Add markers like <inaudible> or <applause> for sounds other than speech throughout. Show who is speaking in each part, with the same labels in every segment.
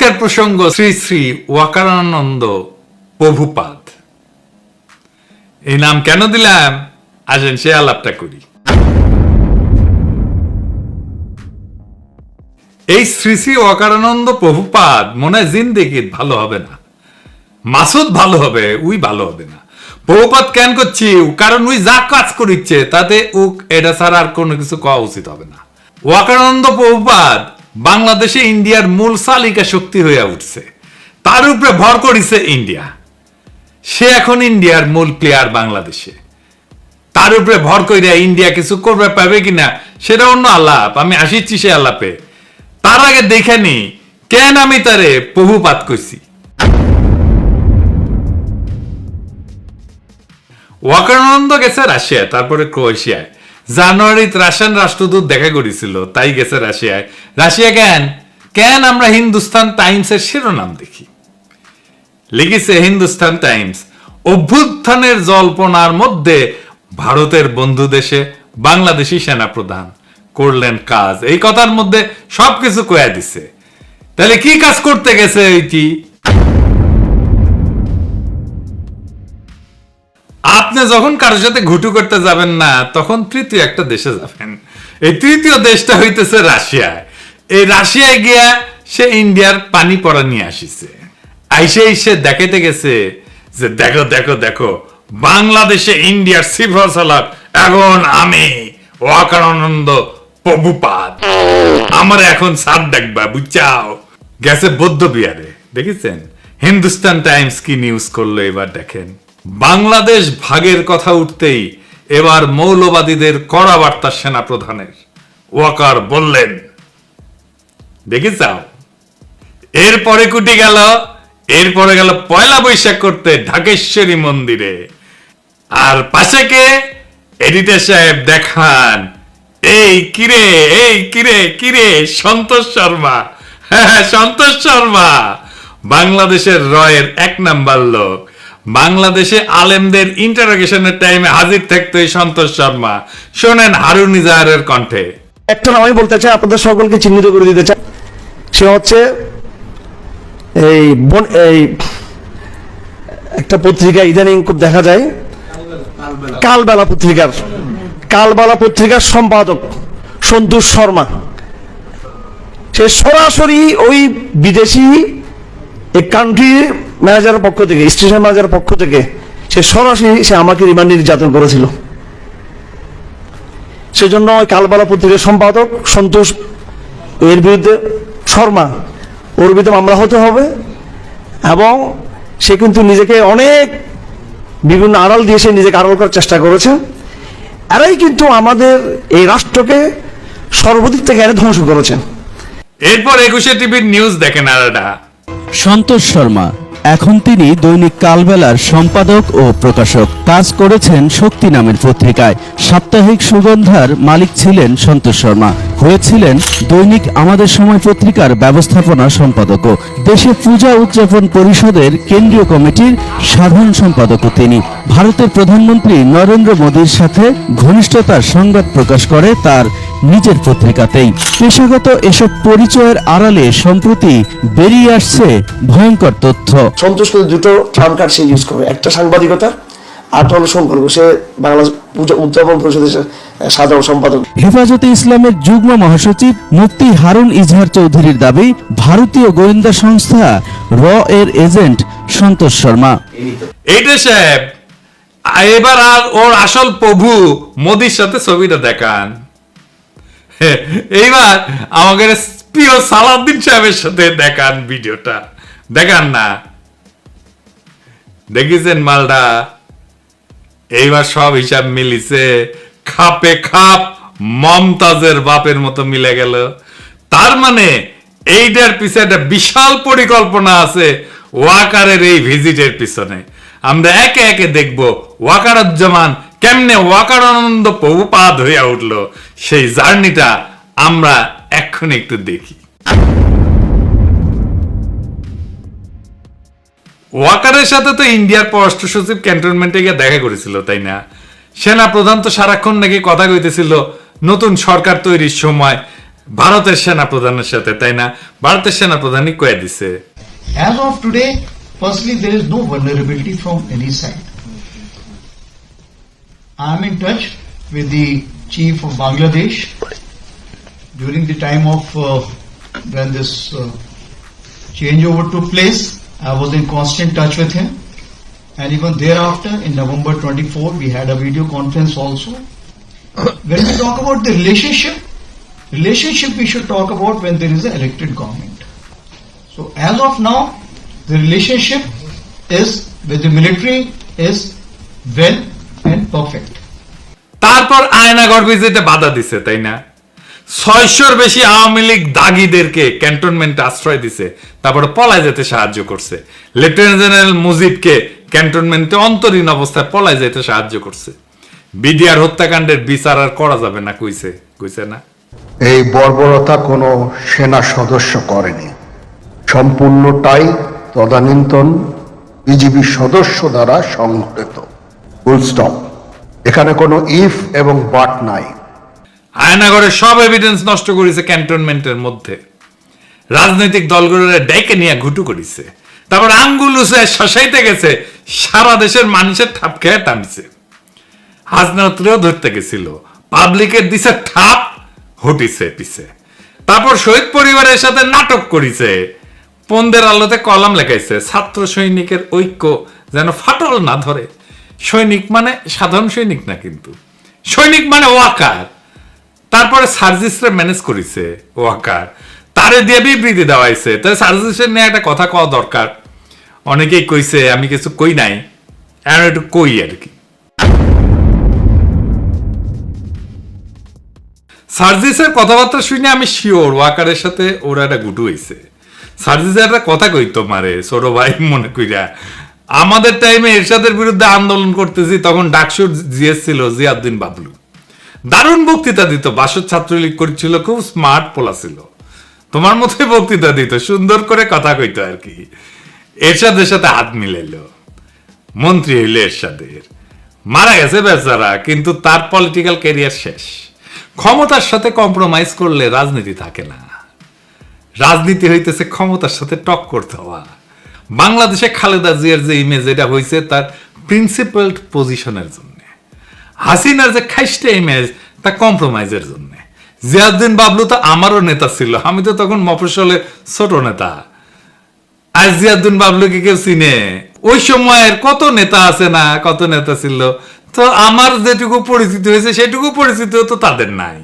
Speaker 1: আজকের প্রসঙ্গ শ্রী শ্রী ওয়াকারানন্দ প্রভুপাদ। এই নাম কেন দিলাম? আসেন সে আলাপটা করি। এই শ্রী শ্রী অকারানন্দ প্রভুপাদ মনে হয় জিন্দেগি ভালো হবে না। মাসুদ ভালো হবে, উই ভালো হবে না। প্রভুপাত কেন করছি? কারণ উই যা কাজ করিচ্ছে, তাতে উক, এটা ছাড়া আর কোনো কিছু কওয়া উচিত হবে না। ওয়াকানন্দ প্রভুপাদ বাংলাদেশে ইন্ডিয়ার মূল চালিকা শক্তি হয়ে উঠছে। তার উপরে ভর করিছে ইন্ডিয়া। সে এখন ইন্ডিয়ার মূল প্লেয়ার বাংলাদেশে। তার উপরে ভর কইরা ইন্ডিয়া কিছু করবে, পাবে কিনা, সেটা অন্য আলাপ। আমি আসিচ্ছি সে আলাপে। তার আগে দেখে নি, কেন আমি তারে প্রভুপাত করছি ওয়াকানন্দ গেছে রাশিয়া, তারপরে ক্রোয়েশিয়ায়। জানুয়ারিতে রাশিয়ান রাষ্ট্রদূত দেখা করেছিল, তাই গেছে রাশিয়ায়। রাশিয়া কেন? কেন আমরা হিন্দুস্তান টাইমসের শিরোনাম দেখি? লিখেছে হিন্দুস্তান টাইমস, অভ্যুত্থানের জল্পনার মধ্যে ভারতের বন্ধু দেশে বাংলাদেশি সেনাপ্রধান করলেন কাজ। এই কথার মধ্যে সবকিছু কয়া দিছে। তাহলে কি কাজ করতে গেছে এইটি? আপনি যখন কারোর সাথে ঘুটু করতে যাবেন না, তখন তৃতীয় একটা দেশে যাবেন। এই তৃতীয় দেশটা হইতেছে রাশিয়ায়। এই রাশিয়ায় গিয়া সে ইন্ডিয়ার পানি পড়া নিয়ে আসিছে। আইসে এসে দেখাতে গেছে যে, দেখো দেখো দেখো, বাংলাদেশে ইন্ডিয়ার সিফর সালাক এখন আমি ওয়াকারানন্দ প্রভুপাদ। আমার এখন সাত দেখবা বুঝছাও? গেছে বৌদ্ধ বিহারে দেখেছেন? হিন্দুস্তান টাইমস কি নিউজ করল এবার দেখেন। বাংলাদেশ ভাগের কথা উঠতেই এবার মৌলবাদীদের কড়া বার্তা সেনা প্রধানের ওয়াকার বললেন দেখেছাও এরপরে কুটি গেল, এরপরে গেল পয়লা বৈশাখ করতে ঢাকেশ্বরী মন্দিরে। আর পাশে কে? এডিটর সাহেব দেখান, এই কিরে এই কিরে কিরে সন্তোষ শর্মা হ্যাঁ সন্তোষ শর্মা, বাংলাদেশের রয়ের এক নাম্বার লোক। বাংলাদেশে আলেমদের ইন্টারোগেশনের টাইমে হাজির থাকতো এই সন্তোষ শর্মা। শোনেন হারুন ইজাহারের কণ্ঠে।
Speaker 2: একটা নাম আমি বলতে চাই, আপনাদের সকলকে চিহ্নিত করে দিতে চাই। সে হচ্ছে এই বন এই একটা পত্রিকা, ইদানিং খুব দেখা যায়। কালবেলা পত্রিকার কালবেলা পত্রিকার সম্পাদক সন্তোষ শর্মা। সে সরাসরি ওই বিদেশি এই কান্ট্রি ম্যানেজারের পক্ষ থেকে স্টেশন ম্যানেজারের পক্ষ থেকে সে সরাসরি সে আমাকে রিমান্ড নির্যাতন করেছিল। সেজন্য ওই কালবালা পত্রিকার সম্পাদক সন্তোষ এর বিরুদ্ধে শর্মা ওর বিরুদ্ধে মামলা হতে হবে এবং সে কিন্তু নিজেকে অনেক বিভিন্ন আড়াল দিয়ে সে নিজেকে আড়াল করার চেষ্টা করেছে। এরাই কিন্তু আমাদের এই রাষ্ট্রকে সর্বদিক থেকে এনে ধ্বংস করেছে।
Speaker 1: এরপর একুশে টিভির নিউজ দেখেন আলাদা।
Speaker 3: সন্তোষ শর্মা এখন তিনি দৈনিক কালবেলার সম্পাদক ও প্রকাশক। কাজ করেছেন শক্তি নামের পত্রিকায়। সাপ্তাহিক সুগন্ধার মালিক ছিলেন সন্তোষ শর্মা। হয়েছিলেন দৈনিক আমাদের সময় পত্রিকার ব্যবস্থাপনা সম্পাদকও দেশে পূজা উদযাপন পরিষদের কেন্দ্রীয় কমিটির সাধারণ সম্পাদকও তিনি। ভারতের প্রধানমন্ত্রী নরেন্দ্র মোদীর সাথে ঘনিষ্ঠতার সংবাদ প্রকাশ করে তার নিজের পত্রিকাতেই। পেশাগত এসব পরিচয়ের আড়ালে সম্প্রতি বেরিয়ে আসছে ভয়ঙ্কর তথ্য।
Speaker 2: সন্তোষ দুটো ট্রাম কার্ড সে ইউজ করে একটা সাংবাদিকতা আর হলো সম্পর্ক সে বাংলা উদযাপন পরিষদের সাধারণ সম্পাদক।
Speaker 3: হেফাজতে ইসলামের যুগ্ম মহাসচিব মুফতি হারুন ইজহার চৌধুরীর দাবি ভারতীয় গোয়েন্দা সংস্থা র এর এজেন্ট সন্তোষ শর্মা।
Speaker 1: এইটা সাহেব এবার আর ওর আসল প্রভু মোদির সাথে ছবিটা দেখান। এইবার আমাদের প্রিয় সালাউদ্দিন সাহেবের সাথে দেখান ভিডিওটা। দেখান না। দেখেছেন মালটা এইবার সব হিসাব মিলিছে, খাপে খাপ মমতাজের বাপের মতো মিলে গেল। তার মানে এইটার পিছনে একটা বিশাল পরিকল্পনা আছে ওয়াকারের এই ভিজিটের পিছনে। আমরা একে একে দেখব ওয়াকারুজ্জামান কেমনে ওয়াকারানন্দ প্রভুপাদ হইয়া উঠল সেই জার্নিটা আমরা এখন একটু দেখি। ওয়াকারের সাথে তো ইন্ডিয়ার পররাষ্ট্র সচিব ক্যান্টনমেন্টে গিয়ে দেখা করেছিল তাই না? সেনা প্রধান তো সারাক্ষণ নাকি কথা কইতেছিল নতুন সরকার তৈরির সময় ভারতের সেনা প্রধানের সাথে তাই না? ভারতের সেনা প্রধানই কয়ে দিছে।
Speaker 4: As of today, firstly, there is no vulnerability from any side. I am in touch with the chief of Bangladesh during the time of uh, when this uh, changeover took place. I was in constant touch with him, and even thereafter, in November 24, we had a video conference also. when we talk about the relationship, relationship we should talk about when there is an elected government. So as of now, the relationship is with the military is well perfect.
Speaker 1: তারপর আয়নাগর বিজেতে বাধা দিছে তাই না? ছয়শোর বেশি আওয়ামী লীগ দাগিদেরকে ক্যান্টনমেন্টে আশ্রয় দিছে তারপরে পলায় যেতে সাহায্য করছে। লেফটেন্যান্ট জেনারেল মুজিবকে ক্যান্টনমেন্টে অন্তরীণ অবস্থায় পলায় যেতে সাহায্য করছে। বিডিআর হত্যাকাণ্ডের বিচার আর করা যাবে না কইছে কইছে না?
Speaker 5: এই বর্বরতা কোনো সেনা সদস্য করেনি। সম্পূর্ণটাই তদানীন্তন বিজিবি সদস্য দ্বারা সংঘটিত। ফুল স্টপ এখানে কোনো ইফ এবং বাট নাই।
Speaker 1: আয়নাগরের সব এভিডেন্স নষ্ট করেছে ক্যান্টনমেন্টের মধ্যে। রাজনৈতিক দলগুলোর ডাইকে নিয়ে ঘুটু করেছে। তারপর আঙ্গুল উসে শশাইতে গেছে, সারা দেশের মানুষের ঠাপ খেয়ে টানছে। হাজনাত্রেও ধরতে গেছিল, পাবলিকের দিছে ঠাপ হটিছে পিছে। তারপর শহীদ পরিবারের সাথে নাটক করিছে। পন্দের আলোতে কলাম লেখাইছে, ছাত্র সৈনিকের ঐক্য যেন ফাটল না ধরে। সৈনিক মানে সাধারণ সৈনিক না কিন্তু। সৈনিক মানে ওয়াকার। তারপরে সার্জিসরা ম্যানেজ করেছে ওয়াকার। তারে দিয়ে বিবৃতি দেওয়াইছে। তাই সার্জিসের নিয়ে একটা কথা কওয়া দরকার। অনেকেই কইছে, আমি কিছু কই নাই। আর একটু কই আর কি। সার্জিসের কথাবার্তা শুনে আমি শিওর ওয়াকারের সাথে ওরা একটা গুটু হয়েছে সার্জিসের একটা কথা কই তোমারে ছোট ভাই মনে কইরা। আমাদের টাইমে এরশাদের বিরুদ্ধে আন্দোলন করতেছি, তখন ডাকসুর জিএস ছিল, জিয়াউদ্দিন বাবলু। দারুণ বক্তৃতা দিত, বাসর ছাত্রলীগ করেছিল, খুব স্মার্ট পোলা ছিল। তোমার মতোই বক্তৃতা দিত, সুন্দর করে কথা কইতো আর কি। এরশাদের সাথে হাত মিলাইল। মন্ত্রী হইল এরশাদের। মারা গেছে বেচারা, কিন্তু তার পলিটিক্যাল ক্যারিয়ার শেষ। ক্ষমতার সাথে কম্প্রোমাইজ করলে রাজনীতি থাকে না। রাজনীতি হইতেছে ক্ষমতার সাথে টক করতে দেওয়া। বাংলাদেশে খালেদা জিয়ার যে ইমেজ এটা হয়েছে, তার প্রিন্সিপালড পজিশনের জন্য। হাসিনার যে খাইস্টে ইমেজ তা কম্প্রোমাইজের জন্য। জিয়াউদ্দিন বাবলু তো আমারও নেতা ছিল, আমি তো তখন মফসলের ছোট নেতা। আজ জিয়াউদ্দিন বাবলুকে কেউ চিনে? ওই সময়ের কত নেতা আছে না, কত নেতা ছিল? তো আমার যেটুকু পরিচিত হয়েছে, সেটুকু পরিচিত তো তাদের নাই।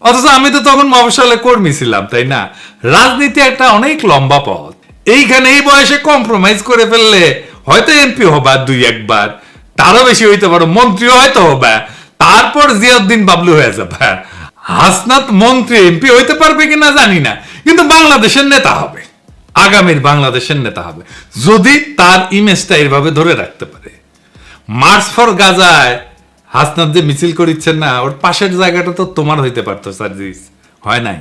Speaker 1: অথচ আমি তো তখন মফসলে কর্মী ছিলাম, তাই না? রাজনীতি একটা অনেক লম্বা পথ। এইখানে এই বয়সে কম্প্রোমাইজ করে ফেললে হয়তো এমপি হবা দুই একবার, তারও বেশি হইতে পারো, মন্ত্রীও হয়তো হবে, তারপর জিয়াউদ্দিন বাবলু হয়ে যাবে। হাসনাত মন্ত্রী এমপি হইতে পারবে কিনা জানি না, কিন্তু বাংলাদেশের নেতা হবে, আগামীর বাংলাদেশের নেতা হবে, যদি তার ইমেজটা এইভাবে ধরে রাখতে পারে। মার্চ ফর গাজায় হাসনাত যে মিছিল করিচ্ছেন না, ওর পাশের জায়গাটা তো তোমার হইতে পারতো, সার্জিস, হয় নাই?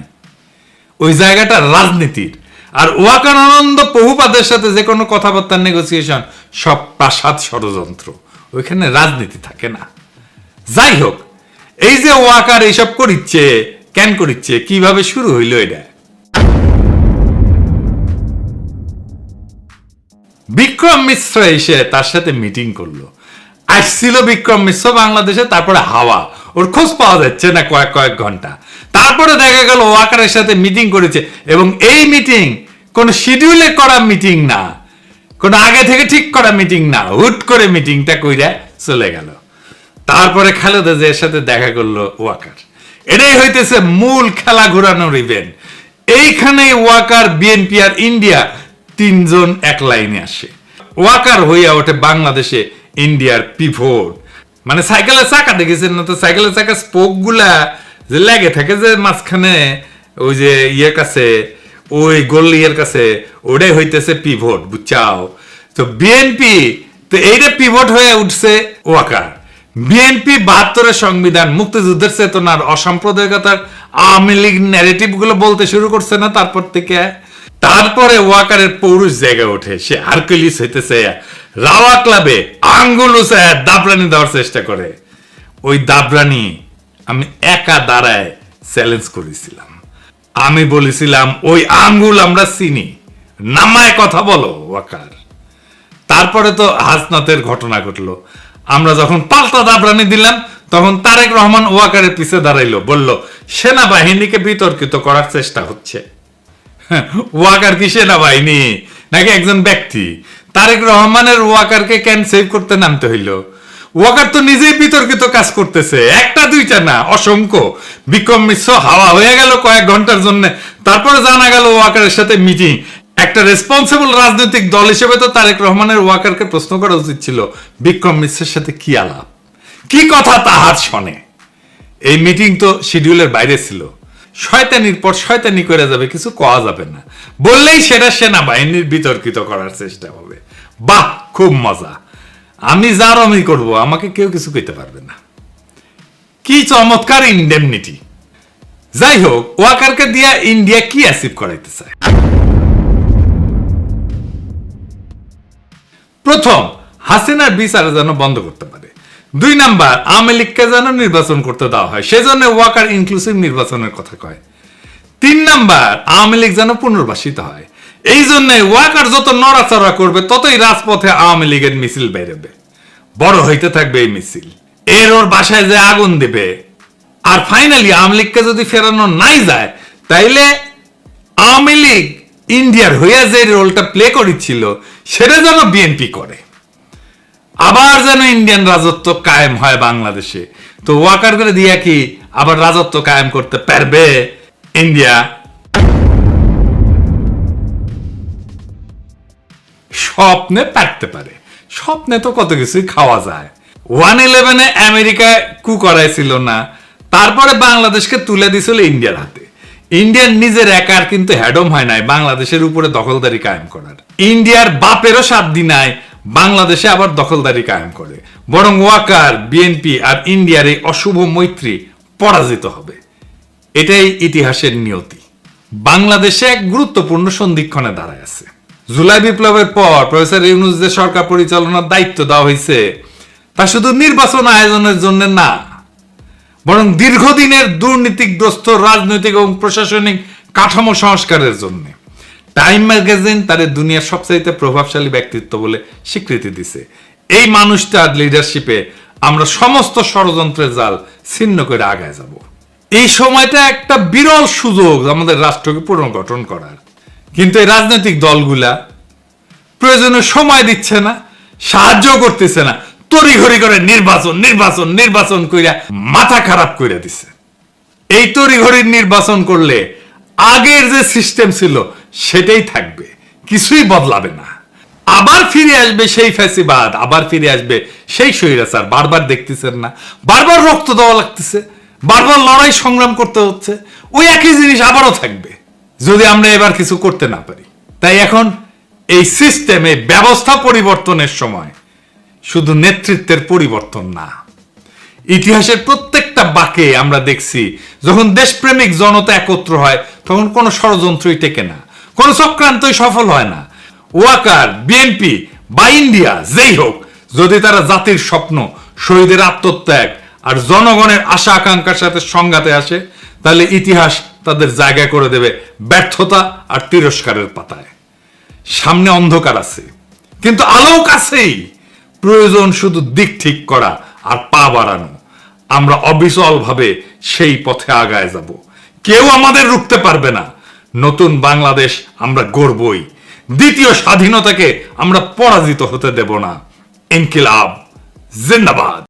Speaker 1: ওই জায়গাটা রাজনীতির। আর ওয়াকার আনন্দ বহুপাদের সাথে যে কোনো কথাবার্তার নেগোসিয়েশন সব প্রাসাদ ষড়যন্ত্র। ওইখানে রাজনীতি থাকে না। যাই হোক, এই যে ওয়াকার এইসব করিচ্ছে, কেন করিচ্ছে, কীভাবে শুরু হইল এটা? বিক্রম মিশ্র এসে তার সাথে মিটিং করল। আসছিল বিক্রম মিশ্র বাংলাদেশে, তারপরে হাওয়া। ওর খোঁজ পাওয়া যাচ্ছে না কয়েক কয়েক ঘণ্টা। তারপরে দেখা গেল ওয়াকারের সাথে মিটিং করেছে। এবং এই মিটিং কোন শিডিউলে করা মিটিং না। কোন আগে থেকে ঠিক করা মিটিং না। হুট করে মিটিংটা কইরা চলে গেল। তারপরে খালেদা জিয়ার সাথে দেখা করল ওয়াকার এটাই হইতেছে মূল খেলা ঘোরানোর ইভেন্ট এইখানে ওয়াকার বিএনপি আর ইন্ডিয়া তিনজন এক লাইনে আসে। ওয়াকার হইয়া ওঠে বাংলাদেশে ইন্ডিয়ার পিভোট মানে সাইকেলের চাকা, দেখেছেন না তো? সাইকেলের চাকা স্পোকগুলা যে লেগে থাকে যে মাঝখানে ওই যে ইয়ের কাছে, ওই গোল ইয়ের কাছে, ওটাই হইতেছে পিভোট বুঝছাও? তো বিএনপি তো এইটা পিভট হয়ে উঠছে ওয়াকার। বিএনপি বাহাত্তরের সংবিধান, মুক্তিযুদ্ধের চেতনার, অসাম্প্রদায়িকতার, আওয়ামী লীগ ন্যারেটিভগুলো বলতে শুরু করছে না তারপর থেকে? তারপরে ওয়াকারের পৌরুষ জায়গা ওঠে, সে আর্কুলিস হইতেছে রাওয়া ক্লাবে আঙ্গুল দাবরানি দেওয়ার চেষ্টা করে। ওই দাবরানি আমি একা দাঁড়ায় চ্যালেঞ্জ করেছিলাম। আমি বলেছিলাম, ওই আঙ্গুল আমরা চিনি। নামায় কথা বলো, ওয়াকার। তারপরে তো হাসনাতের ঘটনা ঘটলো। আমরা যখন পাল্টা দাবরানি দিলাম, তখন তারেক রহমান ওয়াকারের পিছে দাঁড়াইলো, বলল, সেনাবাহিনীকে বিতর্কিত করার চেষ্টা হচ্ছে। <laughs> ওয়াকার কি সেনাবাহিনী? নাকি একজন ব্যক্তি? তারেক রহমানের ওয়াকারকে ক্যান সেভ করতে নামতে হইল? ওয়াকার তো নিজেই বিতর্কিত কাজ করতেছে। একটা, দুইটা না, অসংখ্য। বিক্রম মিশ্র হাওয়া হয়ে গেল কয়েক ঘণ্টার জন্য। তারপরে জানা গেল ওয়াকারের সাথে মিটিং একটা রেসপন্সিবল রাজনৈতিক দল হিসেবে তো তারেক রহমানের ওয়াকারকে প্রশ্ন করা উচিত ছিল, বিক্রম মিশ্রের সাথে কি আলাপ? কি কথা তাহার শোনে? এই মিটিং তো শিডিউলের বাইরে ছিল। শয়তানির পর শয়তানি করে যাবে, কিছু কওয়া যাবে না। বললেই সেটা সেনাবাহিনীর বিতর্কিত করার চেষ্টা হবে। বাহ, খুব মজা। আমি যার আমি করব, আমাকে কেউ কিছু কইতে পারবে না। কি চমৎকার ইন্ডেমনিটি যাই হোক, ওয়াকারকে দিয়া ইন্ডিয়া কি অ্যাচিভ করাইতে চায়? প্রথম, হাসিনার বিচার যেন বন্ধ করতে পারে। দুই নাম্বার, আওয়ামী লীগকে যেন নির্বাচন করতে দেওয়া হয়, সেজন্য ওয়াকার ইনক্লুসিভ নির্বাচনের কথা কয়। তিন নাম্বার, আওয়ামী লীগ যেন পুনর্বাসিত হয়। এই জন্য ওয়াকার যত নড়াচড়া করবে, ততই রাজপথে আওয়ামী লীগের মিছিল বেরোবে। বড় হইতে থাকবে এই মিছিল। এর ওর বাসায় যে আগুন দেবে। আর ফাইনালি আওয়ামী লীগকে যদি ফেরানো নাই যায়, তাইলে আওয়ামী লীগ ইন্ডিয়ার হইয়া যে রোলটা প্লে করেছিল, সেটা যেন বিএনপি করে। আবার যেন ইন্ডিয়ান রাজত্ব কায়েম হয় বাংলাদেশে। তো ওয়াকার করে দিয়া কি আবার রাজত্ব কায়েম করতে পারবে? ইন্ডিয়া স্বপ্নে পারতে পারে। স্বপ্নে তো কত কিছুই খাওয়া যায়। ওয়ান ইলেভেনে আমেরিকায় কু করাইছিল না, তারপরে বাংলাদেশকে তুলে দিছিল ইন্ডিয়ার হাতে। ইন্ডিয়ার নিজের একার কিন্তু হ্যাডম হয় নাই, বাংলাদেশের উপরে দখলদারি কায়েম করার। ইন্ডিয়ার বাপেরও সাধ্য নাই, বাংলাদেশে আবার দখলদারি কায়েম করে। বরং ওয়াকার, বিএনপি আর ইন্ডিয়ার এই অশুভ মৈত্রী পরাজিত হবে। এটাই ইতিহাসের নিয়তি। বাংলাদেশে এক গুরুত্বপূর্ণ সন্ধিক্ষণে দাঁড়ায় আছে। জুলাই বিপ্লবের পর প্রফেসর ইউনুস যে সরকার পরিচালনার দায়িত্ব দেওয়া হয়েছে, তা শুধু নির্বাচন আয়োজনের জন্য না, বরং দীর্ঘদিনের দুর্নীতিগ্রস্ত রাজনৈতিক এবং প্রশাসনিক কাঠামো সংস্কারের জন্য। টাইম ম্যাগাজিন তার দুনিয়ার সবচাইতে প্রভাবশালী ব্যক্তিত্ব বলে স্বীকৃতি দিছে। এই মানুষটার লিডারশিপে আমরা সমস্ত ষড়যন্ত্রের জাল ছিন্ন করে আগায় যাব। এই সময়টা একটা বিরল সুযোগ আমাদের রাষ্ট্রকে পুনর্গঠন করার। কিন্তু এই রাজনৈতিক দলগুলা প্রয়োজনে সময় দিচ্ছে না, সাহায্য করতেছে না, তড়িঘড়ি করে নির্বাচন নির্বাচন নির্বাচন কইরা মাথা খারাপ কইরা দিছে। এই তড়িঘড়ির নির্বাচন করলে আগের যে সিস্টেম ছিল সেটাই থাকবে, কিছুই বদলাবে না। আবার ফিরে আসবে সেই ফ্যাসিবাদ, আবার ফিরে আসবে সেই স্বৈরাচার, বারবার দেখতেছেন না, বারবার রক্ত দেওয়া লাগতেছে, বারবার লড়াই সংগ্রাম করতে হচ্ছে, ওই একই জিনিস আবারও থাকবে। যদি আমরা এবার কিছু করতে না পারি। তাই এখন এই সিস্টেমে ব্যবস্থা পরিবর্তনের সময় শুধু নেতৃত্বের পরিবর্তন না। ইতিহাসের প্রত্যেকটা বাকে আমরা দেখছি, যখন দেশপ্রেমিক জনতা একত্র হয়, তখন কোনো ষড়যন্ত্রই টেকে না, কোনো চক্রান্তই সফল হয় না। ওয়াকার, বিএনপি বা ইন্ডিয়া, যেই হোক, যদি তারা জাতির স্বপ্ন, শহীদের আত্মত্যাগ আর জনগণের আশা আকাঙ্ক্ষার সাথে সংঘাতে আসে, তাহলে ইতিহাস তাদের জায়গা করে দেবে ব্যর্থতা আর তিরস্কারের পাতায়। সামনে অন্ধকার আছে, কিন্তু আলোক কাছেই প্রয়োজন শুধু দিক ঠিক করা আর পা বাড়ানো। আমরা অবিচল ভাবে সেই পথে আগায় যাব। কেউ আমাদের রুখতে পারবে না। নতুন বাংলাদেশ আমরা গড়বই। দ্বিতীয় স্বাধীনতাকে আমরা পরাজিত হতে দেব না। ইনকিলাব, জিন্দাবাদ।